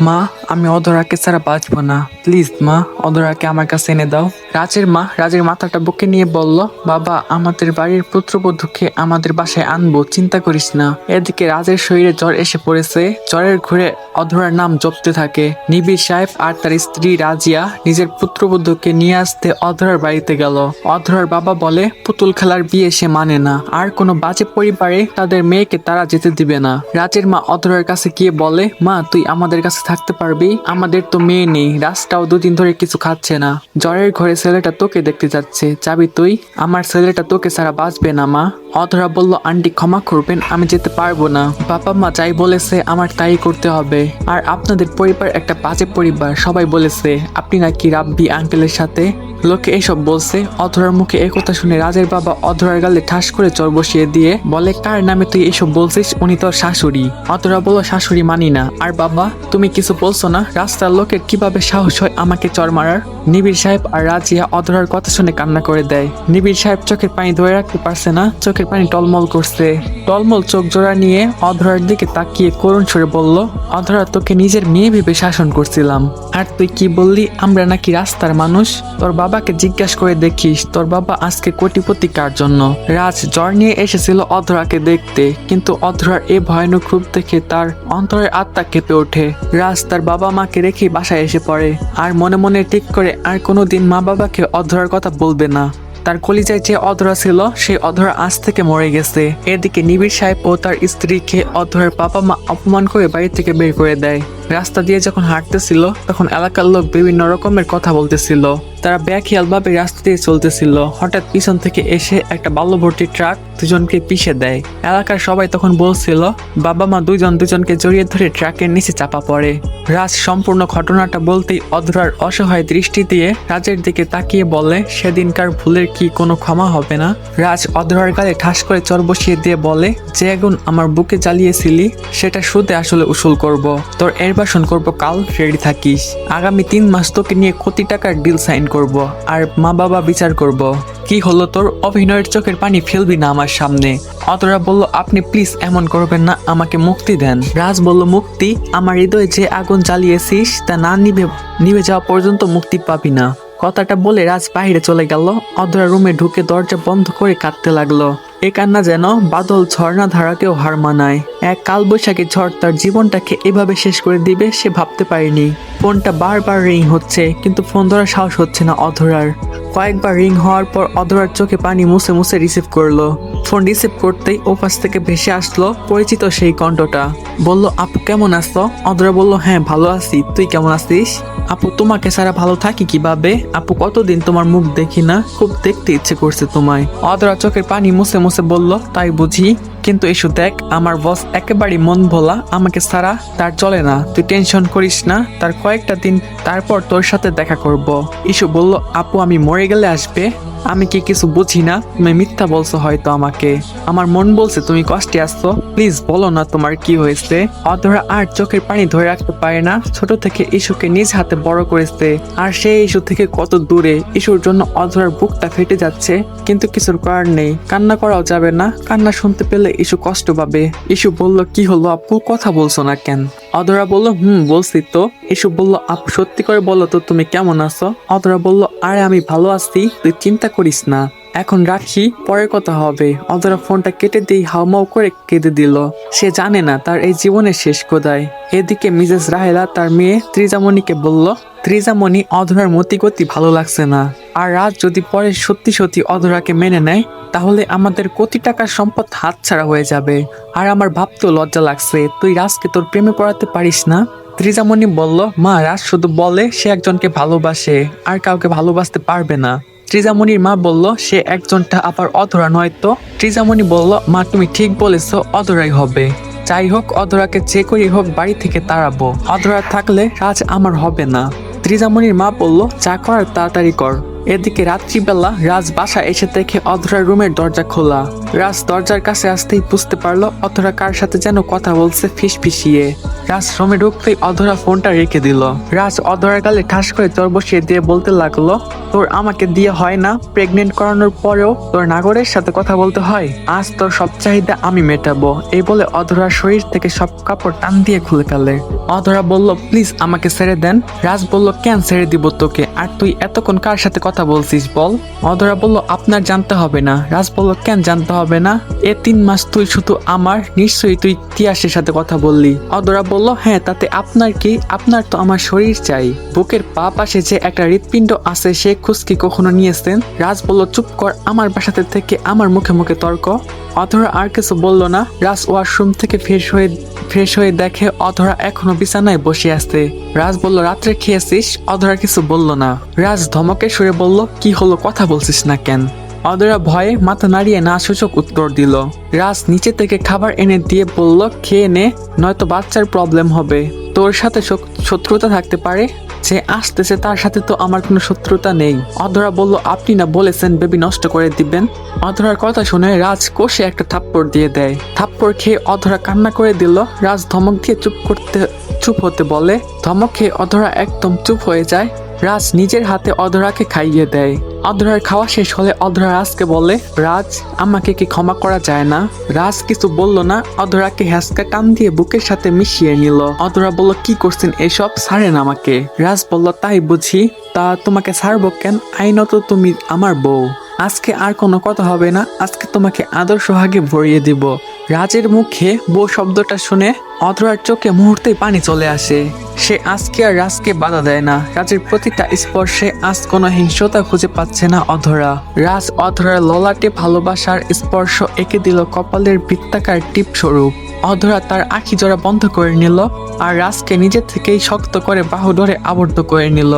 মা আমি অধরাকে ছাড়া বাঁচবো না। প্লিজ মা অধরাকে আমার কাছে এনে দাও। রাজের মা, রাজের মাথাটা বুকে নিয়ে বলল, বাবা, আমাদের বাড়ির পুত্রবধূকে আমাদের বাসায় আনব, চিন্তা করিস না। এদিকে রাজের শরীরে জ্বর এসে পড়েছে। জ্বরের ঘুরে অধরার নাম জপতে থাকে। নিবিড় সাহেব আর তার স্ত্রী রাজিয়া নিজের পুত্রবধূকে নিয়ে আসতে অধরার বাড়িতে গেল। অধরার বাবা বলে, পুতুল খেলার বিয়ে সে মানে না। আর কোনো বাজে পরিবারে তাদের মেয়েকে তারা যেতে দিবে না। রাজের মা অধরার কাছে গিয়ে বলে, মা, তুই আমাদের কাছে থাকতে পারবি? আমাদের তো মেয়ে নেই। রাজটাও দুদিন ধরে কিছু খাচ্ছে না। জ্বরের ঘরে ছেলেটা তোকে দেখতে যাচ্ছে। যাবি তুই? আমার ছেলেটা তোকে ছাড়া বাঁচবে না, মা। অধরা বলল, আন্টি, ক্ষমা করবেন, আমি যেতে পারব না। বাবা মা যাই বলেছে, আমার তাই করতে হবে। আর আপনাদের পরিবার একটা বাজে পরিবার, সবাই বলেছে, আপনি নাকি রাব্বি আঙ্কেলের সাথে? লোকে এসব বলছে, অধরার মুখে একথা শুনে রাজের বাবা অধরার গালে ঠাস করে চর বসিয়ে দিয়ে বলে, কার নামে তুই এসব বলছিস? উনি তোর শাশুড়ি। অধরা বলো শাশুড়ি মানি না। আর বাবা, তুমি কিছু বলছো না? রাস্তার লোকের কীভাবে সাহস হয় আমাকে চর মারার? নিবিড় সাহেব আর রাজিয়া অধরার কথা শুনে কান্না করে দেয়। নিবিড় সাহেব চোখের পানি ধরে রাখতে পারছে না, চোখের পানি টলমল করছে। টলমল চোখ জোড়া নিয়ে অধরার দিকে তাকিয়ে করুণ সরে বলল, অধরা, তোকে নিজের মেয়ে ভেবে শাসন করছিলাম। আর তুই কি বললি, আমরা নাকি রাস্তার মানুষ? তোর বাবাকে জিজ্ঞাসা করে দেখিস, তোর বাবা আজকে কোটিপতি কার জন্য? রাজ জ্বর নিয়ে এসেছিল অধরাকে দেখতে, কিন্তু অধরার এ ভয়ানক রূপ দেখে তার অন্তরের আত্মা কেঁপে ওঠে। রাজ তার বাবা মাকে রেখে বাসায় এসে পড়ে, আর মনে মনে ঠিক করে আর কোনোদিন মা বাবাকে অধরার কথা বলবে না। তার কলিজায় যে অধরা ছিল, সেই অধরা আজ থেকে মরে গেছে। এদিকে নিবিড় সাহেব ও তার স্ত্রীকে অধরার বাবা মা অপমান করে বাড়ি থেকে বের করে দেয়। রাস্তা দিয়ে যখন হাঁটতেছিল, তখন এলাকার লোক বিভিন্ন রকমের কথা বলতেছিল। তারা ব্যাখিয়াল ভাবে রাস্তা দিয়ে চলতেছিল। হঠাৎ পিছন থেকে এসে একটা বাল্যভর্তি ট্রাক দুজনকে পিষে দেয়। এলাকার সবাই তখন বলছিল, বাবা মা দুজন দুজনকে জড়িয়ে ধরে ট্রাকের নিচে চাপা পড়ে। রাজ সম্পূর্ণ ঘটনাটা বলতেই অধরার অসহায় দৃষ্টি দিয়ে রাজের দিকে তাকিয়ে বলে, সেদিনকার ভুলের কি কোনো ক্ষমা হবে না? রাজ অধরার গালে ঠাস করে চর বসিয়ে দিয়ে বলে, যে আগুন আমার বুকে জ্বালিয়েছিলি, সেটা সুদে আসলে উসুল করব। তোর এর বাসন করব, কাল রেডি থাকিস। আগামী তিন মাস তোকে নিয়ে কোটি টাকার ডিল সাইন করব আর মা বাবা বিচার করব। কি হলো তোর? অভিনয়ের চোখের পানি ফেলবি না আমার সামনে। অতরা বলল, আপনি প্লিজ এমন করবেন না, আমাকে মুক্তি দেন। রাজ বলল, মুক্তি? আমার হৃদয়ে যে আগুন জ্বালিয়েছিস, তা না নিবে নিবে যাওয়া পর্যন্ত মুক্তি পাবি না। কথাটা বলে রাজ বাইরে চলে গেল। অধরা রুমে ঢুকে দরজা বন্ধ করে কাঁদতে লাগল। এ কান্না যেন বাদল ঝর্ণা ধারাকেও হার মানায়। এক কালবৈশাখী ঝড় তার জীবনটাকে এভাবে শেষ করে দিবে সে ভাবতে পারেনি। ফোনটা বারবার রিং হচ্ছে, কিন্তু ফোন ধরার সাহস হচ্ছে না অধরার। কয়েকবার রিং হওয়ার পর অধরার চোখে পানি মুছে মুছে রিসিভ করল। ফোন রিসিভ করতেই ওপাশ থেকে ভেসে আসলো পরিচিত সেই কণ্ঠটা। বলল, আপু, কেমন আছো? অধরা বলল হ্যাঁ ভালো আছি। তুই কেমন আছিস? আপু, তোমাকে সারা ভালো থাকি কীভাবে? আপু, কতদিন তোমার মুখ দেখি না? খুব দেখতে ইচ্ছে করছে তোমায়। অদরা চোখের পানি মুছে মুছে বলল, তাই বুঝি। কিন্তু এসু দেখ, আমার বস একেবারে মন ভোলা, আমাকে সারা তার চলে না। তুই টেনশন করিস না, তার কয়েকটা দিন তারপর তোর সাথে দেখা করব। ইসু বলল, আপু, আমি মরে গেলে আসবে? আমি কি কিছু বুঝি না? তুমি মিথ্যা বলছো হয়তো আমাকে। আমার মন বলছে তুমি কষ্টে আসছো প্লিজ বলো না তোমার কি হয়েছে। অধরা আর চোখের পানি ধরে রাখতে পারে না। ছোট থেকে ইস্যুকে নিজ হাতে বড় করেছে। আর সেই ইস্যু থেকে কত দূরে। ইস্যুর জন্য অধরার বুকটা ফেটে যাচ্ছে। কিন্তু কিছুর করার নেই। কান্না করাও যাবে না। কান্না শুনতে পেলে ইস্যু কষ্ট পাবে। ইস্যু বলল, কি হলো আপু? কথা বলছো না কেন? অধরা বলল, হুম, বলছি তো। ইস্যু বলল, আপু, সত্যি করে বলো তো তুমি কেমন আছো? অধরা বলল, আরে, আমি ভালো আছি। তুই চিন্তা করিস না। এখন রাখি পরে কথা হবে। অধরা ফোনটা কেটে দিয়ে হাউমাউ করে কেঁদে দিল। সে জানে না তার এই জীবনের শেষ কোদায়। এদিকে মিসেস রাহেলা তার মেয়ে ত্রিজামণিকে বলল, ত্রিজামণি অধরার মতিগতি ভালো লাগছে না। আর রাজ যদি পরে সত্যি সত্যি অধরাকে মেনে নেয়, তাহলে আমাদের কোটি টাকার সম্পদ হাতছাড়া হয়ে যাবে। আর আমার ভাবতেও লজ্জা লাগছে। তুই রাজকে তোর প্রেমে পড়াতে পারিস না? ত্রিজামণি বলল, মা, রাজ শুধু বলে সে একজনকে ভালোবাসে, আর কাউকে ভালোবাসতে পারবে না। ত্রিজামণির মা বলল, সে একজনটা আবার অধরা নয় তো? ত্রিজামণি বলল, মা, তুমি ঠিক বলেছ, অধরাই হবে। যাই হোক, অধরাকে যে করেই হোক বাড়ি থেকে তাড়াবো। অধরা থাকলে রাজ আমার হবে না। ত্রিজামণির মা বলল, যা করার তাড়াতাড়ি কর। এদিকে রাত্রিবেলা রাজ বাসা এসে দেখে অধরার রুমের দরজা খোলা। রাজ দরজার কাছে আসতেই বুঝতে পারল অধরা কার সাথে যেন কথা বলছে ফিস ফিসিয়ে রাজ রুমে ঢুকতেই অধরা ফোনটা রেখে দিল। রাজ অধরার গালে ঠাস করে চর বসিয়ে দিয়ে বলতে লাগল, তোর আমাকে দিয়ে হয় না প্রেগনেন্ট করানোর পরেও তোর নাগরের সাথে কথা বলতে হয়? আজ তোর সব চাহিদা আমি মেটাবো। এই বলে অধরার শরীর থেকে সব কাপড় টান দিয়ে খুলে ফেলে। অধরা বলল, প্লিজ আমাকে ছেড়ে দেন। রাজ বলল, কেন ছেড়ে দিব তোকে? আর তুই এতক্ষণ কার সাথে কথা বলছিস বল? অধরা বলল, আপনার জানতে হবে না। রাজ বলল, কেন জানতে হবে না? এ তিন মাস তুই শুধু আমার, নিশ্চয়ই তুই তিয়াসের সাথে কথা বললি। অধরা বলল হ্যাঁ তাতে আপনার কি? আপনার তো আমার শরীর চাই। বুকের পা পাশে যে একটা হৃৎপিণ্ড আছে, সে খুশকি কখনো নিয়েছেন? রাজ বলল, চুপ কর, আমার বাসাতে থেকে আমার মুখে মুখে তর্ক। অধরা আর কিছু বলল না। রাজ ওয়াশরুম থেকে ফ্রেশ হয়ে ফ্রেশ হয়ে দেখে অধরা এখনও বিছানায় বসে আছে। রাজ বলল, রাত্রে খেয়েছিস? অধরা কিছু বলল না। রাজ ধমকে সুরে বলল, কি হলো? কথা বলছিস না কেন? অধরা ভয়ে মাথা নাড়িয়ে না সূচক উত্তর দিল। রাজ নিচে থেকে খাবার এনে দিয়ে বলল, খেয়ে নে, নয়তো বাচ্চার প্রবলেম হবে। তোর সাথে শত্রুতা থাকতে পারে। যে আসতেছে, তার সাথে তো আমার কোনো শত্রুতা নেই। অধরা বলল, আপনি না বলেছেন বেবি নষ্ট করে দিবেন? অধরার কথা শুনে রাজ কষে একটা থাপ্পড় দিয়ে দেয়। থাপ্পড় খেয়ে অধরা কান্না করে দিল। রাজ ধমক দিয়ে চুপ করতে, চুপ হতে বলে। ধমক খেয়ে অধরা একদম চুপ হয়ে যায়। রাজ নিজের হাতে অধরাকে খাইয়ে দেয়। অধরার খাওয়া শেষ হলে অধরা রাজকে বলে, রাজ, আমাকে কি ক্ষমা করা যায় না? রাজ কিছু বলল না অধরাকে হ্যাসকা টান দিয়ে বুকের সাথে মিশিয়ে নিল। অধরা বলল, কি করছেন এসব? ছাড়েন আমাকে। রাজ বলল, তাই বুঝি। তা তোমাকে ছাড়বো কেন? আইনত তুমি আমার বউ। আজকে আর কোনো কথা হবে না। আজকে তোমাকে আদর সোহাগে ভরিয়ে দিব। রাজের মুখে বউ শব্দটা শুনে অধরার চোখে মুহূর্তেই পানি চলে আসে। সে আজকে আর রাজকে বাধা দেয় না। রাজের প্রতিটা স্পর্শে আজ কোনো হিংসতা খুঁজে পাচ্ছে না অধরা। রাজ অধরার ললাটে ভালোবাসার স্পর্শ এঁকে দিল কপালের বৃত্তাকার টিপ স্বরূপ। অধরা তার আখি জোড়া বন্ধ করে নিল আর রাজকে নিজে থেকেই শক্ত করে বাহু ধরে আবদ্ধ করে নিল।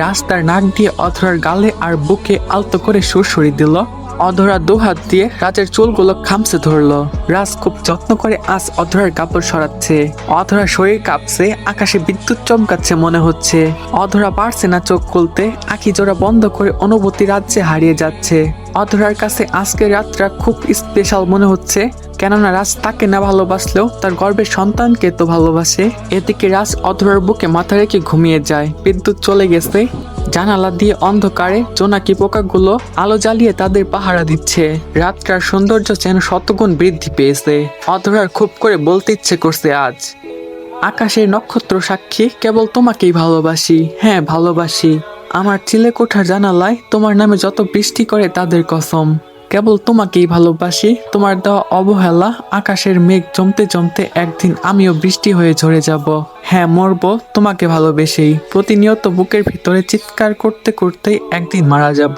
রাজ তার নাক দিয়ে অধরার গালে আর বুকে আলতো করে সুরসুরি দিল। অধরা দু হাত দিয়ে রাজের চুলগুলো খামছে ধরলো। রাজ খুব যত্ন করে আজ অধরার কাপড় সরাচ্ছে। অধরা শরীর কাঁপছে, আকাশে বিদ্যুৎ চমকাচ্ছে মনে হচ্ছে। অধরা পারছে না চোখ খুলতে, আখি জোড়া বন্ধ করে অনুভূতি রাজ্যে হারিয়ে যাচ্ছে। অধরার কাছে আজকের রাতটা খুব স্পেশাল মনে হচ্ছে, কেননা রাজ তাকে না ভালোবাসলেও তার গর্বের সন্তানকে তো ভালোবাসে। এদিকে রাজ অধরার বুকে মাথা রেখে ঘুমিয়ে যায়। বিদ্যুৎ চলে গেছে জানালা দিয়ে অন্ধকারে জোনাকি পোকাগুলো আলো জ্বালিয়ে তাদের পাহারা দিচ্ছে। রাতটার সৌন্দর্য যেন শতগুণ বৃদ্ধি পেয়েছে। অধরার খুব করে বলতে ইচ্ছে করছে আজ। আকাশের নক্ষত্র সাক্ষী, কেবল তোমাকেই ভালোবাসি। হ্যাঁ ভালোবাসি। আমার চিলেকোঠার জানালায় তোমার নামে যত বৃষ্টি করে তাদের কসম। কেবল তোমাকেই ভালোবাসি। তোমার দেওয়া অবহেলা আকাশের মেঘ জমতে জমতে একদিন আমিও বৃষ্টি হয়ে ঝরে যাব। হ্যাঁ মরব, তোমাকে ভালোবেসেই। প্রতিনিয়ত বুকের ভিতরে চিৎকার করতে করতেই একদিন মারা যাব।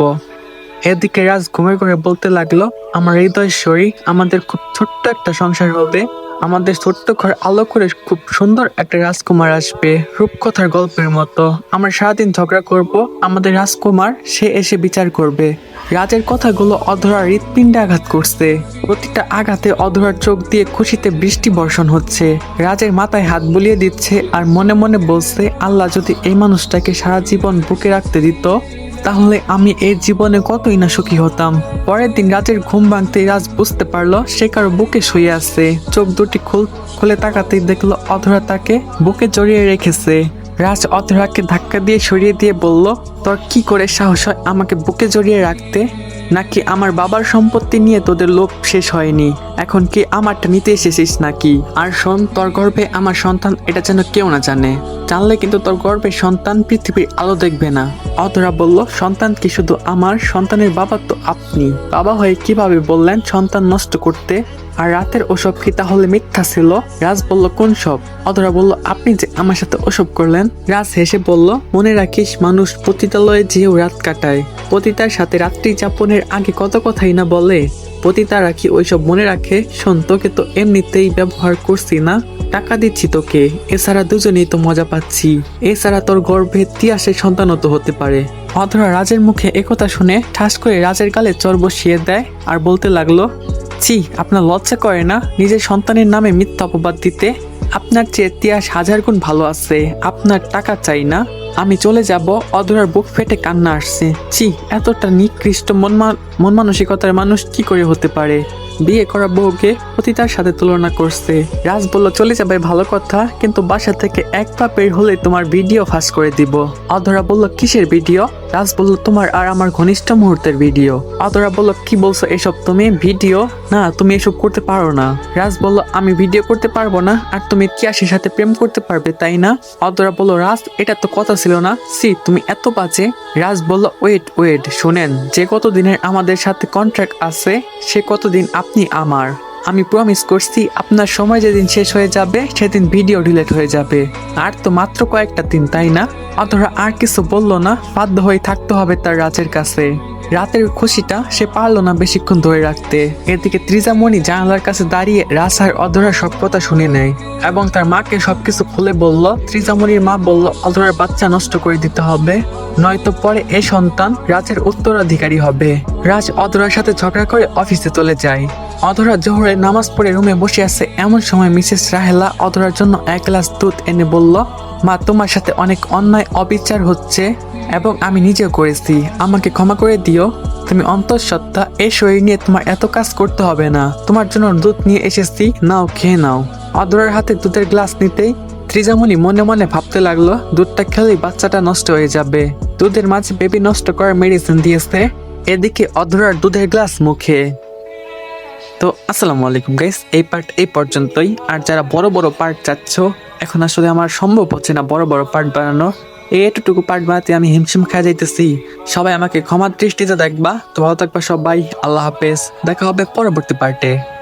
এদিকে রাজ ঘুমে করে বলতে লাগল, আমার হৃদয় শরীর আমাদের খুব ছোট্ট একটা সংসার হবে। আমাদের ছোট্ট ঘর আলো করে খুব সুন্দর একটা রাজকুমার আসবে রূপকথার গল্পের মতো। আমরা সারাদিন ঝগড়া করব, আমাদের রাজকুমার, সে এসে বিচার করবে। রাজের কথাগুলো অধরার হৃৎপিণ্ডে আঘাত করছে। প্রতিটা আঘাতে অধরার চোখ দিয়ে খুশিতে বৃষ্টি বর্ষণ হচ্ছে। রাজের মাথায় হাত বুলিয়ে দিচ্ছে আর মনে মনে বলছে, আল্লাহ যদি এই মানুষটাকে সারা জীবন বুকে রাখতে দিত তাহলে আমি এই জীবনে কতই না সুখী হতাম? পরের দিন রাজের ঘুম ভাঙতে রাজ বুঝতে পারল সে কারও বুকে শুয়ে আছে। চোখ দুটি খুল, খুলে তাকাতেই দেখল অধরা তাকে বুকে জড়িয়ে রেখেছে। রাজ অধরাকে ধাক্কা দিয়ে সরিয়ে দিয়ে বলল, তোর কি করে সাহস হয় আমাকে বুকে জড়িয়ে রাখতে? নাকি আমার বাবার সম্পত্তি নিয়ে তোদের লোভ শেষ হয়নি? এখন কি আমারটা নিতে এসেছিস নাকি? আর শোন, তোর গর্ভে আমার সন্তান, এটা যেন কেউ না জানে। জানলে কিন্তু তোর গর্ভে সন্তান পৃথিবীর আলো দেখবে না। অতরা বলল, সন্তান কি শুধু আমার? সন্তানের বাবা তো আপনি। বাবা হয়ে কীভাবে বললেন সন্তান নষ্ট করতে? আর রাতের ওসব কি তাহলে মিথ্যা ছিল? রাজ বলল, কোন সব? অধরা বলল, আপনি যে আমার সাথে ওসব করলেন? রাজ হেসে বলল, মনে রাখিস, মানুষ পতিতালয়ে যেও রাত কাটায়। পতিতার সাথে রাত্রি যাপনের আগে কত কথাই না বলে। পতিতারা কি ওইসব মনে রাখে? শোন, তোকে তো এমনিতেই ব্যবহার করছি না। টাকা দিচ্ছি তোকে। এছাড়া দুজনেই তো মজা পাচ্ছি। এছাড়া তোর গর্ভে তিয়াসের সন্তানও তো হতে পারে। অধরা রাজের মুখে একথা শুনে ঠাস করে রাজের গালে চর বসিয়ে দেয় আর বলতে লাগল ছি, আপনার লজ্জা করে না? নিজের সন্তানের নামে মিথ্যা অপবাদ দিতে? আপনার চেয়ে তিয়াস হাজার গুণ ভালো আছে, আপনার টাকা চাই না। আমি চলে যাব, অধরার বুক ফেটে কান্না আসছে। ছি, এতটা নিকৃষ্ট মন মন মানসিকতার মানুষ কি করে হতে পারে? বিয়ে করা বউকে পতিতার সাথে তুলনা করছে। রাজ বলল, চলে যাবে ভালো কথা, কিন্তু বাসা থেকে এক পা বের হলে তোমার ভিডিও ফাঁস করে দিব। অধরা বলল, কিসের ভিডিও? রাজ বলল তোমার আর আমার ঘনিষ্ঠ মুহূর্তের ভিডিও। অধরা বলল, কি বলছো এসব? তুমি ভিডিও? না, তুমি এসব করতে পারো না। রাজ বলল, আমি ভিডিও করতে পারব না, আর তুমি তিয়াসের সাথে প্রেম করতে পারবে, তাই না? অধরা বলল, রাজ, এটা তো কথা ছিল না। সি, তুমি এত বাজে? রাজ বলল, ওয়েট ওয়েট, শোনেন, যে কতদিনের আমাদের সাথে কন্ট্রাক্ট আছে, সে কতদিন আপনি আমার? আমি প্রমিস করছি, আপনার সময় যেদিন শেষ হয়ে যাবে, সেদিন ভিডিও ডিলেট হয়ে যাবে। আর তো মাত্র কয়েকটা দিন, তাই না? অতরা আর কিছু বলল না, বাধ্য হয়ে থাকতে হবে তার রাজের কাছে। রাতের খুশিটা সে পারল না বেশিক্ষণ ধরে রাখতে। এদিকে ত্রিজামণি জানালার কাছে দাঁড়িয়ে রাস আর অধরার সব কথা শুনে নেয় এবং তার মাকে সবকিছু খুলে বলল, ত্রিজামণির মা বলল, অধরার বাচ্চা নষ্ট করে দিতে হবে, নয়তো পরে এ সন্তান রাজের উত্তরাধিকারী হবে। রাজ অধরার সাথে ঝগড়া করে অফিসে চলে যায়। অধরা জোহরের নামাজ পড়ে রুমে বসে আছে। এমন সময় মিসেস রাহেলা অধরার জন্য এক গ্লাস দুধ এনে বলল, মা, তোমার সাথে অনেক অন্যায়, অবিচার হচ্ছে। এবং আমি নিজেও করেছি। আমাকে ক্ষমা করে দিও। তুমি অন্তঃসত্ত্বা এই শরীর নিয়ে তোমার এত কাজ করতে হবে না। তোমার জন্য দুধ নিয়ে এসেছি। নাও, খেয়ে নাও। অধরার হাতে দুধের গ্লাস নিতেই ত্রিজামণি মনে মনে ভাবতে লাগল, দুধটা খেলেই বাচ্চাটা নষ্ট হয়ে যাবে। দুধের মাঝে বেবি নষ্ট করার মেডিসিন দিয়েছে। এদিকে অধরার দুধের গ্লাস মুখে। তো, আসসালামু আলাইকুম গাইস এই পার্ট এই পর্যন্তই। আর যারা বড় বড় পার্ট চাচ্ছ, এখন আসলে আমার সম্ভব হচ্ছে না বড় বড় পার্ট বানানো এই এতটুকু পার্ট বানাতে আমি হিমশিম খেয়ে যাইতেছি। সবাই আমাকে ক্ষমার দৃষ্টিতে দেখবা। তো ভালো থাকবা সবাই। আল্লাহ হাফেজ। দেখা হবে পরবর্তী পার্টে।